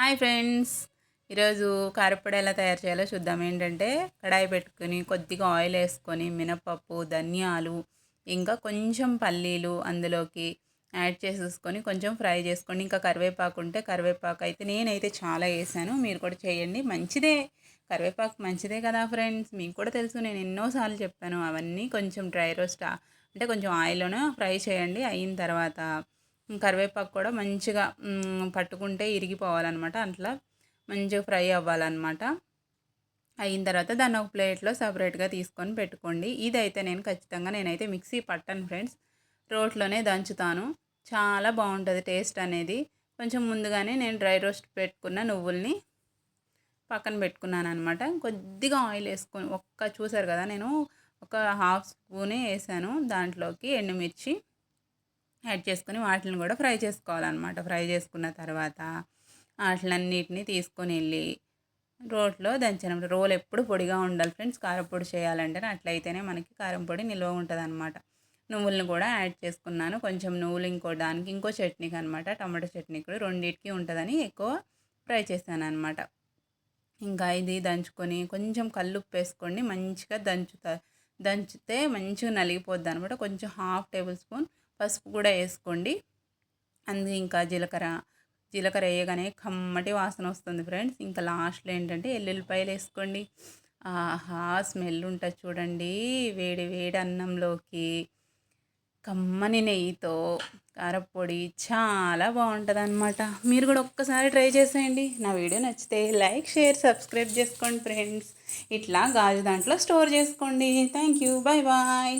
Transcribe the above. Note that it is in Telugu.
Hi friends. ఈరోజు కారపొడి ఎలా తయారు చేయాలో చూద్దాం. ఏంటంటే కడాయి పెట్టుకొని కొద్దిగా ఆయిల్ వేసుకొని మినపప్పు ధనియాలు ఇంకా కొంచెం పల్లీలు అందులోకి యాడ్ చేసేసుకొని కొంచెం ఫ్రై చేసుకోండి ఇంకా కరివేపాకు ఉంటే కరివేపాకు అయితే నేనైతే చాలా వేసాను. మీరు కూడా చేయండి. మంచిదే. కరివేపాకు మంచిదే కదా ఫ్రెండ్స్. మీకు కూడా తెలుసు నేను ఎన్నోసార్లు చెప్పాను అవన్నీ కొంచెం డ్రై రోస్ట్ అంటే కొంచెం ఆయిల్లోనే ఫ్రై చేయండి. అయిన తర్వాత కరివేపాకు కూడా మంచిగా పట్టుకుంటే ఇరిగిపోవాలన్నమాట అట్లా. మంచిగా ఫ్రై అవ్వాలన్నమాట. అయిన తర్వాత దాన్ని ఒక ప్లేట్లో సపరేట్గా తీసుకొని పెట్టుకోండి. ఇదైతే నేను ఖచ్చితంగా నేనైతే మిక్సీ పట్టను ఫ్రెండ్స్. రోట్లోనే దంచుతాను. చాలా బాగుంటుంది టేస్ట్ అనేది. కొంచెం ముందుగానే నేను డ్రై రోస్ట్ పెట్టుకున్న నువ్వుల్ని పక్కన పెట్టుకున్నాను అనమాట కొద్దిగా ఆయిల్ వేసుకొని ఒక్క చూసారు కదా నేను ఒక హాఫ్ స్పూనే వేసాను దాంట్లోకి ఎండుమిర్చి. యాడ్ చేసుకొని వాటిని కూడా ఫ్రై చేసుకోవాలన్నమాట. ఫ్రై చేసుకున్న తర్వాత వాటిలన్నిటిని తీసుకొని వెళ్ళి రోట్లో దంచిన రోల్ ఎప్పుడు పొడిగా ఉండాలి ఫ్రెండ్స్. కారపొడి చేయాలంటే అట్లయితేనే మనకి కారం పొడి నిల్వ ఉంటుంది అనమాట నువ్వులను కూడా యాడ్ చేసుకున్నాను. కొంచెం నువ్వులు ఇంకో దానికి ఇంకో చట్నీకి అనమాట టమాటో చట్నీ కూడా రెండింటికి ఉంటుందని ఎక్కువ ఫ్రై చేశాను అనమాట ఇంకా ఇది దంచుకొని కొంచెం కల్లుప్పు వేసుకోండి. మంచిగా దంచుతా దంచితే మంచిగా నలిగిపోద్ది అనమాట కొంచెం హాఫ్ టేబుల్ స్పూన్ పసుపు కూడా వేసుకోండి. అందు ఇంకా జీలకర్ర జీలకర్ర వేయగానే కమ్మటి వాసన వస్తుంది ఫ్రెండ్స్. ఇంకా లాస్ట్లో ఏంటంటే ఎల్లుల్లిపాయలు వేసుకోండి. ఆహా స్మెల్ ఉంటుంది చూడండి. వేడి వేడి అన్నంలోకి కమ్మని నెయ్యితో కారపొడి చాలా బాగుంటుంది అనమాట మీరు కూడా ఒక్కసారి ట్రై చేసేయండి. నా వీడియో నచ్చితే లైక్ షేర్ సబ్స్క్రైబ్ చేసుకోండి ఫ్రెండ్స్. ఇట్లా గాజు దాంట్లో స్టోర్ చేసుకోండి. Thank you. Bye bye.